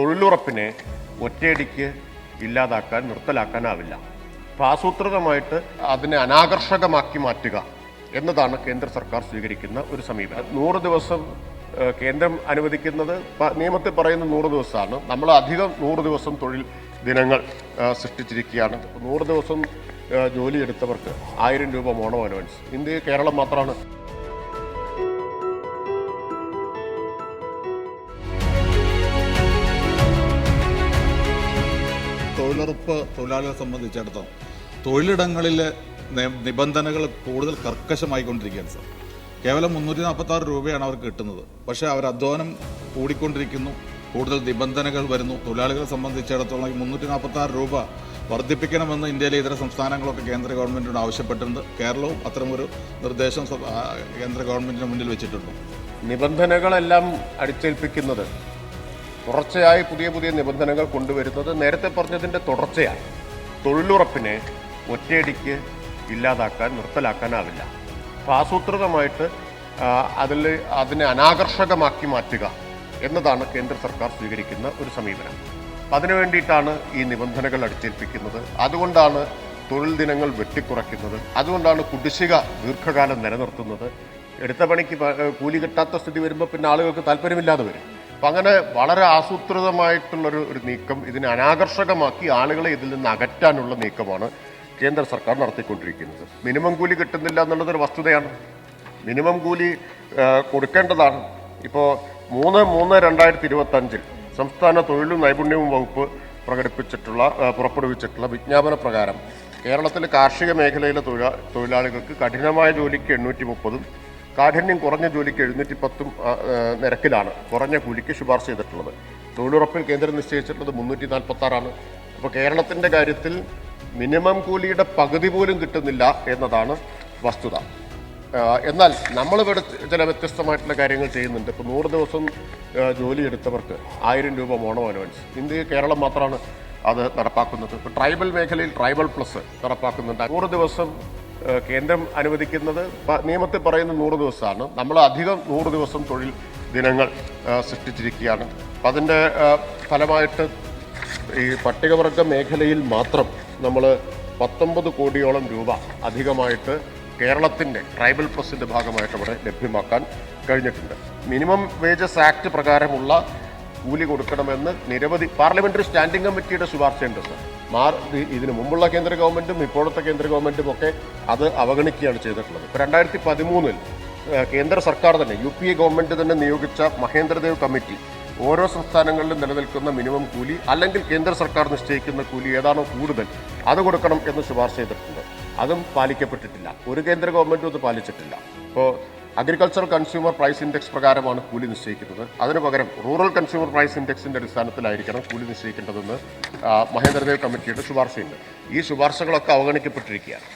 തൊഴിലുറപ്പിനെ ഒറ്റയടിക്ക് ഇല്ലാതാക്കാൻ നിർത്തലാക്കാനാവില്ല. ആസൂത്രിതമായിട്ട് അതിനെ അനാകർഷകമാക്കി മാറ്റുക എന്നതാണ് കേന്ദ്ര സർക്കാർ സ്വീകരിക്കുന്ന ഒരു സമീപനം. നൂറ് ദിവസം കേന്ദ്രം അനുവദിക്കുന്നത് നിയമത്തിൽ പറയുന്ന നൂറ് ദിവസമാണ്. നമ്മൾ അധികം നൂറ് ദിവസം തൊഴിൽ ദിനങ്ങൾ സൃഷ്ടിച്ചിരിക്കുകയാണ്. നൂറ് ദിവസം ജോലിയെടുത്തവർക്ക് ആയിരം രൂപ മോണോ അലവൻസ് ഇന്ത്യ കേരളം മാത്രമാണ് തൊഴിലുറപ്പ് തൊഴിലാളികളെ സംബന്ധിച്ചിടത്തോളം തൊഴിലിടങ്ങളിലെ നി- നിബന്ധനകൾ കൂടുതൽ കർക്കശമായിക്കൊണ്ടിരിക്കുകയാണ് സാർ. കേവലം മുന്നൂറ്റി നാൽപ്പത്തി ആറ് രൂപയാണ് അവർക്ക് കിട്ടുന്നത്. പക്ഷേ അവർ അധ്വാനം കൂടിക്കൊണ്ടിരിക്കുന്നു കൂടുതൽ നിബന്ധനകൾ വരുന്നു. തൊഴിലാളികളെ സംബന്ധിച്ചിടത്തോളം മുന്നൂറ്റി നാൽപ്പത്തി ആറ് രൂപ വർദ്ധിപ്പിക്കണമെന്ന് ഇന്ത്യയിലെ ഇതര സംസ്ഥാനങ്ങളൊക്കെ കേന്ദ്ര ഗവൺമെന്റിനോട് ആവശ്യപ്പെട്ടിട്ടുണ്ട്. കേരളവും അത്തരമൊരു നിർദ്ദേശം കേന്ദ്ര ഗവൺമെന്റിന് മുന്നിൽ വെച്ചിട്ടുണ്ട്. നിബന്ധനകളെല്ലാം അടിച്ചേൽപ്പിക്കുന്നത് തുടർച്ചയായി പുതിയ പുതിയ നിബന്ധനകൾ കൊണ്ടുവരുന്നത് നേരത്തെ പറഞ്ഞതിന്റെ തുടർച്ചയാണ്. തൊഴിലുറപ്പിനെ ഒറ്റയടിക്ക് ഇല്ലാതാക്കാൻ നിർത്തലാക്കാനാവില്ല. അപ്പോൾ ആസൂത്രിതമായിട്ട് അതിൽ അതിനെ അനാകർഷകമാക്കി മാറ്റുക എന്നതാണ് കേന്ദ്ര സർക്കാർ സ്വീകരിക്കുന്ന ഒരു സമീപനം. അതിനു വേണ്ടിയിട്ടാണ് ഈ നിബന്ധനകൾ അടിച്ചേൽപ്പിക്കുന്നത്. അതുകൊണ്ടാണ് തൊഴിൽ ദിനങ്ങൾ വെട്ടിക്കുറയ്ക്കുന്നത്. അതുകൊണ്ടാണ് കുടിശ്ശിക ദീർഘകാലം നിലനിർത്തുന്നത്. എടുത്ത പണിക്ക് കൂലി കിട്ടാത്ത സ്ഥിതി വരുമ്പോൾ പിന്നെ ആളുകൾക്ക് താല്പര്യമില്ലാതെ വരും. അപ്പം അങ്ങനെ വളരെ ആസൂത്രിതമായിട്ടുള്ളൊരു ഒരു നീക്കം ഇതിനെ അനാകർഷകമാക്കി ആളുകളെ ഇതിൽ നിന്ന് അകറ്റാനുള്ള നീക്കമാണ് കേന്ദ്ര സർക്കാർ നടത്തിക്കൊണ്ടിരിക്കുന്നത്. മിനിമം കൂലി കിട്ടുന്നില്ല എന്നുള്ളതൊരു വസ്തുതയാണ്. മിനിമം കൂലി കൊടുക്കേണ്ടതാണ്. ഇപ്പോൾ മൂന്ന് മൂന്ന് രണ്ടായിരത്തി ഇരുപത്തഞ്ചിൽ സംസ്ഥാന തൊഴിലും നൈപുണ്യവും വകുപ്പ് പ്രകടിപ്പിച്ചിട്ടുള്ള പുറപ്പെടുവിച്ചിട്ടുള്ള വിജ്ഞാപന പ്രകാരം കേരളത്തിലെ കാർഷിക മേഖലയിലെ തൊഴിലാളികൾക്ക് കഠിനമായ ജോലിക്ക് എണ്ണൂറ്റി മുപ്പതും കാഠിന്യം കുറഞ്ഞ ജോലിക്ക് എഴുന്നൂറ്റി പത്തും നിരക്കിലാണ് കുറഞ്ഞ കൂലിക്ക് ശുപാർശ ചെയ്തിട്ടുള്ളത്. തൊഴിലുറപ്പിൽ കേന്ദ്രം നിശ്ചയിച്ചിട്ടുള്ളത് മുന്നൂറ്റി നാൽപ്പത്തി ആറാണ് അപ്പോൾ കേരളത്തിന്റെ കാര്യത്തിൽ മിനിമം കൂലിയുടെ പകുതി പോലും കിട്ടുന്നില്ല എന്നതാണ് വസ്തുത. എന്നാൽ നമ്മളിവിടെ ചില വ്യത്യസ്തമായിട്ടുള്ള കാര്യങ്ങൾ ചെയ്യുന്നുണ്ട്. ഇപ്പോൾ നൂറ് ദിവസം ജോലി എടുത്തവർക്ക് ആയിരം രൂപ മോണോ അനുവൻസ് ഇന്ത്യ കേരളം മാത്രമാണ് അത് നടപ്പാക്കുന്നത്. ഇപ്പോൾ ട്രൈബൽ മേഖലയിൽ ട്രൈബൽ പ്ലസ് നടപ്പാക്കുന്നുണ്ട്. നൂറ് ദിവസം കേന്ദ്രം അനുവദിക്കുന്നത് നിയമത്തിൽ പറയുന്ന നൂറ് ദിവസമാണ്. നമ്മൾ അധികം നൂറ് ദിവസം തൊഴിൽ ദിനങ്ങൾ സൃഷ്ടിച്ചിരിക്കുകയാണ്. അപ്പം അതിന്റെ ഫലമായിട്ട് ഈ പട്ടികവർഗ മേഖലയിൽ മാത്രം നമ്മൾ പത്തൊമ്പത് കോടിയോളം രൂപ അധികമായിട്ട് കേരളത്തിന്റെ ട്രൈബൽ പ്ലസിന്റെ ഭാഗമായിട്ട് അവിടെ ലഭ്യമാക്കാൻ കഴിഞ്ഞിട്ടുണ്ട്. മിനിമം വേജസ് ആക്ട് പ്രകാരമുള്ള കൂലി കൊടുക്കണമെന്ന് നിരവധി പാർലമെന്ററി സ്റ്റാൻഡിംഗ് കമ്മിറ്റിയുടെ ശുപാർശയുണ്ട് സർ. മാർ ഇതിനു മുമ്പുള്ള കേന്ദ്ര ഗവൺമെന്റും ഇപ്പോഴത്തെ കേന്ദ്ര ഗവൺമെന്റും ഒക്കെ അത് അവഗണിക്കുകയാണ് ചെയ്തിട്ടുള്ളത്. ഇപ്പോൾ രണ്ടായിരത്തി പതിമൂന്നിൽ കേന്ദ്ര സർക്കാർ തന്നെ യു പി എ ഗവൺമെന്റ് തന്നെ നിയോഗിച്ച മഹേന്ദ്രദേവ് കമ്മിറ്റി ഓരോ സംസ്ഥാനങ്ങളിലും നിലനിൽക്കുന്ന മിനിമം കൂലി അല്ലെങ്കിൽ കേന്ദ്ര സർക്കാർ നിശ്ചയിക്കുന്ന കൂലി ഏതാണോ കൂടുതൽ അത് കൊടുക്കണം എന്ന് ശുപാർശ ചെയ്തിട്ടുണ്ട്. അതും പാലിക്കപ്പെട്ടിട്ടില്ല. ഒരു കേന്ദ്ര ഗവൺമെന്റും അത് പാലിച്ചിട്ടില്ല. ഇപ്പോൾ അഗ്രികൾച്ചറൽ കൺസ്യൂമർ പ്രൈസ് ഇൻഡെക്സ് പ്രകാരമാണ് കൂലി നിശ്ചയിക്കുന്നത്. അതിന് പകരം റൂറൽ കൺസ്യൂമർ പ്രൈസ് ഇൻഡെക്സിന്റെ അടിസ്ഥാനത്തിലായിരിക്കണം കൂലി നിശ്ചയിക്കേണ്ടതെന്ന് മഹേന്ദ്രദേവ് കമ്മിറ്റിയുടെ ശുപാർശയുണ്ട്. ഈ ശുപാർശകളൊക്കെ അവഗണിക്കപ്പെട്ടിരിക്കുകയാണ്.